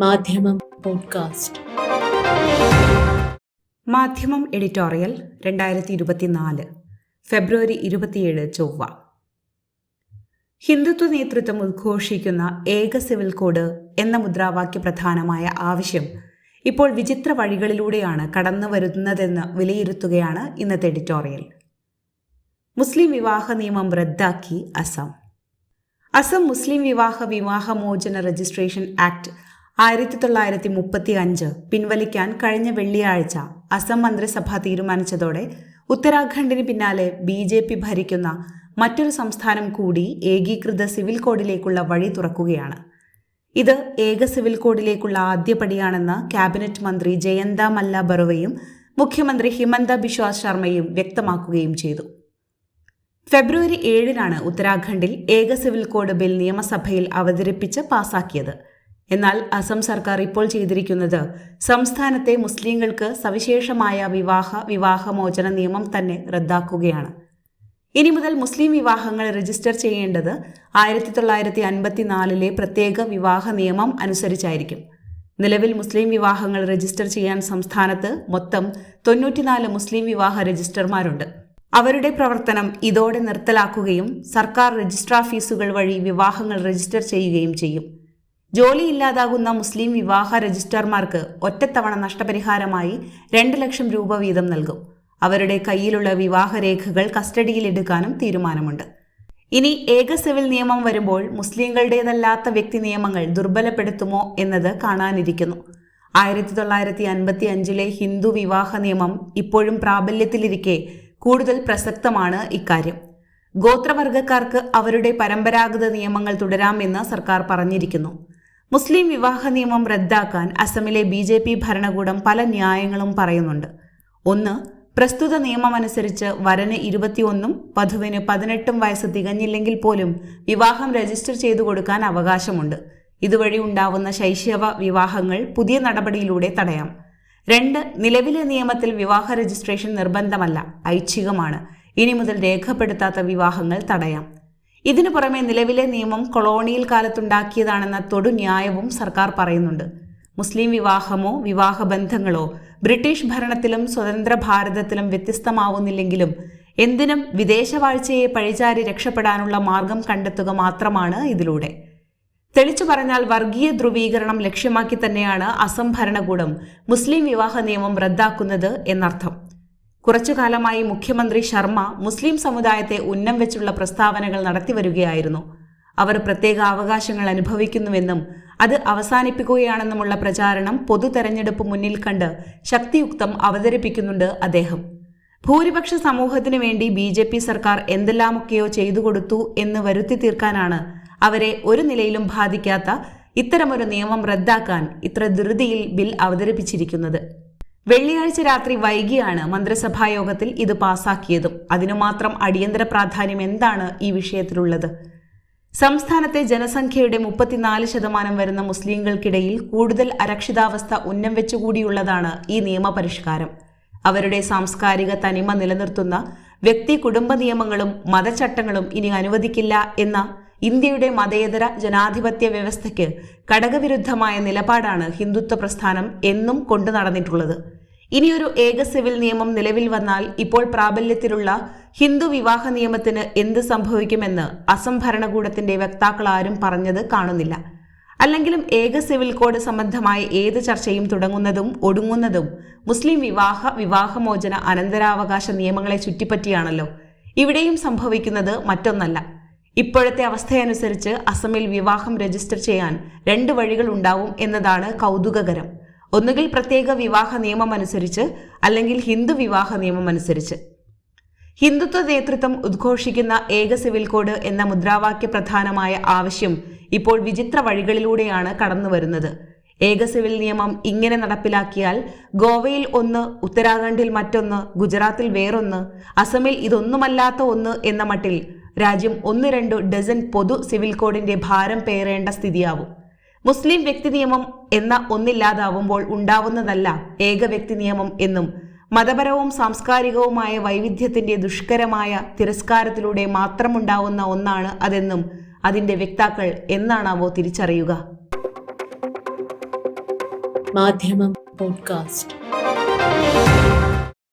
മാധ്യമം പോഡ്കാസ്റ്റ്. മാധ്യമം എഡിറ്റോറിയൽ രണ്ടായിരത്തി ഇരുപത്തിനാല് ഫെബ്രുവരി ഇരുപത്തിയേഴ് ചൊവ്വ. ഹിന്ദുത്വ നേതൃത്വം ഉദ്ഘോഷിക്കുന്ന ഏക സിവിൽ കോഡ് എന്ന മുദ്രാവാക്യ പ്രധാനമായ ആവശ്യം ഇപ്പോൾ വിചിത്ര വഴികളിലൂടെയാണ് കടന്നു വരുന്നതെന്ന് വിലയിരുത്തുകയാണ് ഇന്നത്തെ എഡിറ്റോറിയൽ. മുസ്ലിം വിവാഹ നിയമം റദ്ദാക്കി അസം. അസം മുസ്ലിം വിവാഹ വിവാഹമോചന രജിസ്ട്രേഷൻ ആക്ട് ആയിരത്തി തൊള്ളായിരത്തി മുപ്പത്തി അഞ്ച് പിൻവലിക്കാൻ കഴിഞ്ഞ വെള്ളിയാഴ്ച അസം മന്ത്രിസഭ തീരുമാനിച്ചതോടെ ഉത്തരാഖണ്ഡിന് പിന്നാലെ ബി ജെ പി ഭരിക്കുന്ന മറ്റൊരു സംസ്ഥാനം കൂടി ഏകീകൃത സിവിൽ കോഡിലേക്കുള്ള വഴി തുറക്കുകയാണ്. ഇത് ഏക സിവിൽ കോഡിലേക്കുള്ള ആദ്യപടിയാണെന്ന് ക്യാബിനറ്റ് മന്ത്രി ജയന്ത മല്ല ബറുവയും മുഖ്യമന്ത്രി ഹിമന്ത ബിശ്വാസ് ശർമ്മയും വ്യക്തമാക്കുകയും ചെയ്തു. ഫെബ്രുവരി ഏഴിനാണ് ഉത്തരാഖണ്ഡിൽ ഏക സിവിൽ കോഡ് ബിൽ നിയമസഭയിൽ അവതരിപ്പിച്ച് പാസാക്കിയത്. എന്നാൽ അസം സർക്കാർ ഇപ്പോൾ ചെയ്തിരിക്കുന്നത് സംസ്ഥാനത്തെ മുസ്ലിങ്ങൾക്ക് സവിശേഷമായ വിവാഹ വിവാഹമോചന നിയമം തന്നെ റദ്ദാക്കുകയാണ്. ഇനി മുതൽ മുസ്ലിം വിവാഹങ്ങൾ രജിസ്റ്റർ ചെയ്യേണ്ടത് ആയിരത്തി തൊള്ളായിരത്തി അൻപത്തിനാലിലെ പ്രത്യേക വിവാഹ നിയമം അനുസരിച്ചായിരിക്കും. നിലവിൽ മുസ്ലിം വിവാഹങ്ങൾ രജിസ്റ്റർ ചെയ്യാൻ സംസ്ഥാനത്ത് മൊത്തം തൊണ്ണൂറ്റിനാല് മുസ്ലിം വിവാഹ രജിസ്റ്റർമാരുണ്ട്. അവരുടെ പ്രവർത്തനം ഇതോടെ നിർത്തലാക്കുകയും സർക്കാർ രജിസ്ട്രാർ ഫീസുകൾ വഴി വിവാഹങ്ങൾ രജിസ്റ്റർ ചെയ്യുകയും ചെയ്യും. ജോലിയില്ലാതാകുന്ന മുസ്ലിം വിവാഹ രജിസ്ട്രാർമാർക്ക് ഒറ്റത്തവണ നഷ്ടപരിഹാരമായി രണ്ട് ലക്ഷം രൂപ വീതം നൽകും. അവരുടെ കയ്യിലുള്ള വിവാഹരേഖകൾ കസ്റ്റഡിയിലെടുക്കാനും തീരുമാനമുണ്ട്. ഇനി ഏക സിവിൽ നിയമം വരുമ്പോൾ മുസ്ലിങ്ങളുടേതല്ലാത്ത വ്യക്തി നിയമങ്ങൾ ദുർബലപ്പെടുത്തുമോ എന്നത് കാണാനിരിക്കുന്നു. ആയിരത്തി തൊള്ളായിരത്തി അൻപത്തി അഞ്ചിലെ ഹിന്ദു വിവാഹ നിയമം ഇപ്പോഴും പ്രാബല്യത്തിലിരിക്കെ കൂടുതൽ പ്രസക്തമാണ് ഇക്കാര്യം. ഗോത്രവർഗക്കാർക്ക് അവരുടെ പരമ്പരാഗത നിയമങ്ങൾ തുടരാമെന്ന് സർക്കാർ പറഞ്ഞിരിക്കുന്നു. മുസ്ലിം വിവാഹ നിയമം റദ്ദാക്കാൻ അസമിലെ ബി ജെ പി ഭരണകൂടം പല ന്യായങ്ങളും പറയുന്നുണ്ട്. ഒന്ന് പ്രസ്തുത നിയമമനുസരിച്ച് വരന് ഇരുപത്തിയൊന്നും വധുവിന് പതിനെട്ടും വയസ്സ് തികഞ്ഞില്ലെങ്കിൽ പോലും വിവാഹം രജിസ്റ്റർ ചെയ്തു കൊടുക്കാൻ അവകാശമുണ്ട്. ഇതുവഴി ഉണ്ടാവുന്ന ശൈശവ വിവാഹങ്ങൾ പുതിയ നടപടിയിലൂടെ തടയാം. രണ്ട് നിലവിലെ നിയമത്തിൽ വിവാഹ രജിസ്ട്രേഷൻ നിർബന്ധമല്ല ഐച്ഛികമാണ്. ഇനി മുതൽ രേഖപ്പെടുത്താത്ത വിവാഹങ്ങൾ തടയാം. ഇതിനു പുറമെ നിലവിലെ നിയമം കൊളോണിയൽ കാലത്തുണ്ടാക്കിയതാണെന്ന തൊടു ന്യായവും സർക്കാർ പറയുന്നുണ്ട്. മുസ്ലിം വിവാഹമോ വിവാഹബന്ധങ്ങളോ ബ്രിട്ടീഷ് ഭരണത്തിലും സ്വതന്ത്ര ഭാരതത്തിലും വ്യത്യസ്തമാവുന്നില്ലെങ്കിലും എന്തിനും വിദേശവാഴ്ചയെ പഴിചാരി രക്ഷപ്പെടാനുള്ള മാർഗം കണ്ടെത്തുക മാത്രമാണ് ഇതിലൂടെ. തെളിച്ചു പറഞ്ഞാൽ വർഗീയ ധ്രുവീകരണം ലക്ഷ്യമാക്കി തന്നെയാണ് അസം ഭരണകൂടം മുസ്ലിം വിവാഹ നിയമം റദ്ദാക്കുന്നത് എന്നർത്ഥം. കുറച്ചു കാലമായി മുഖ്യമന്ത്രി ശർമ്മ മുസ്ലിം സമുദായത്തെ ഉന്നം വെച്ചുള്ള പ്രസ്താവനകൾ നടത്തിവരികയായിരുന്നു. അവർ പ്രത്യേക അവകാശങ്ങൾ അനുഭവിക്കുന്നുവെന്നും അത് അവസാനിപ്പിക്കുകയാണെന്നുമുള്ള പ്രചാരണം പൊതു തെരഞ്ഞെടുപ്പ് മുന്നിൽ കണ്ട് ശക്തിയുക്തം അവതരിപ്പിക്കുന്നുണ്ട് അദ്ദേഹം. ഭൂരിപക്ഷ സമൂഹത്തിനു വേണ്ടി ബി ജെ പി സർക്കാർ എന്തെല്ലാമൊക്കെയോ ചെയ്തു കൊടുത്തു എന്ന് വരുത്തി തീർക്കാനാണ് അവരെ ഒരു നിലയിലും ബാധിക്കാത്ത ഇത്തരമൊരു നിയമം റദ്ദാക്കാൻ ഇത്ര ധൃതിയിൽ ബിൽ അവതരിപ്പിച്ചിരിക്കുന്നത്. വെള്ളിയാഴ്ച രാത്രി വൈകിയാണ് മന്ത്രിസഭാ യോഗത്തിൽ ഇത് പാസാക്കിയതും. അതിനു മാത്രം അടിയന്തര പ്രാധാന്യം എന്താണ് ഈ വിഷയത്തിലുള്ളത്? സംസ്ഥാനത്തെ ജനസംഖ്യയുടെ മുപ്പത്തിനാല് ശതമാനം വരുന്ന മുസ്ലിങ്ങൾക്കിടയിൽ കൂടുതൽ അരക്ഷിതാവസ്ഥ ഉന്നം വെച്ചുകൂടിയുള്ളതാണ് ഈ നിയമപരിഷ്കാരം. അവരുടെ സാംസ്കാരിക തനിമ നിലനിർത്തുന്ന വ്യക്തി കുടുംബ നിയമങ്ങളും മതചട്ടങ്ങളും ഇനി അനുവദിക്കില്ല എന്ന ഇന്ത്യയുടെ മതേതര ജനാധിപത്യ വ്യവസ്ഥയ്ക്ക് ഘടകവിരുദ്ധമായ നിലപാടാണ് ഹിന്ദുത്വ പ്രസ്ഥാനം എന്നും കൊണ്ടു നടന്നിട്ടുള്ളത്. ഇനിയൊരു ഏക സിവിൽ നിയമം നിലവിൽ വന്നാൽ ഇപ്പോൾ പ്രാബല്യത്തിലുള്ള ഹിന്ദു വിവാഹ നിയമത്തിന് എന്ത് സംഭവിക്കുമെന്ന് അസം ഭരണകൂടത്തിന്റെ വക്താക്കൾ ആരും പറഞ്ഞത് കാണുന്നില്ല. അല്ലെങ്കിലും ഏക സിവിൽ കോഡ് സംബന്ധമായ ഏത് ചർച്ചയും തുടങ്ങുന്നതും ഒടുങ്ങുന്നതും മുസ്ലിം വിവാഹ വിവാഹമോചന അനന്തരാവകാശ നിയമങ്ങളെ ചുറ്റിപ്പറ്റിയാണല്ലോ. ഇവിടെയും സംഭവിക്കുന്നത് മറ്റൊന്നല്ല. ഇപ്പോഴത്തെ അവസ്ഥയനുസരിച്ച് അസമിൽ വിവാഹം രജിസ്റ്റർ ചെയ്യാൻ രണ്ട് വഴികൾ ഉണ്ടാവും എന്നതാണ് കൗതുകകരം. ഒന്നുകിൽ പ്രത്യേക വിവാഹ നിയമം അനുസരിച്ച് അല്ലെങ്കിൽ ഹിന്ദു വിവാഹ നിയമം അനുസരിച്ച്. ഹിന്ദുത്വ നേതൃത്വം ഉദ്ഘോഷിക്കുന്ന ഏക സിവിൽ കോഡ് എന്ന മുദ്രാവാക്യ പ്രധാനമായ ആവശ്യം ഇപ്പോൾ വിചിത്ര വഴികളിലൂടെയാണ് കടന്നു വരുന്നത് ഏക സിവിൽ നിയമം ഇങ്ങനെ നടപ്പിലാക്കിയാൽ ഗോവയിൽ ഒന്ന് ഉത്തരാഖണ്ഡിൽ മറ്റൊന്ന് ഗുജറാത്തിൽ വേറൊന്ന് അസമിൽ ഇതൊന്നുമല്ലാത്ത ഒന്ന് എന്ന മട്ടിൽ രാജ്യം ഒന്ന് രണ്ടു ഡസൻ പൊതു സിവിൽ കോഡിന്റെ ഭാരം പേറേണ്ട സ്ഥിതിയാവും. മുസ്ലിം വ്യക്തി നിയമം എന്ന ഒന്നില്ലാതാവുമ്പോൾ ഉണ്ടാവുന്നതല്ല ഏക വ്യക്തി നിയമം എന്നും മതപരവും സാംസ്കാരികവുമായ വൈവിധ്യത്തിന്റെ ദുഷ്കരമായ തിരസ്കാരത്തിലൂടെ മാത്രമുണ്ടാവുന്ന ഒന്നാണ് അതെന്നും അതിന്റെ വ്യക്താക്കൾ എന്നാണാവോ തിരിച്ചറിയുക. മാധ്യമം പോഡ്കാസ്റ്റ്.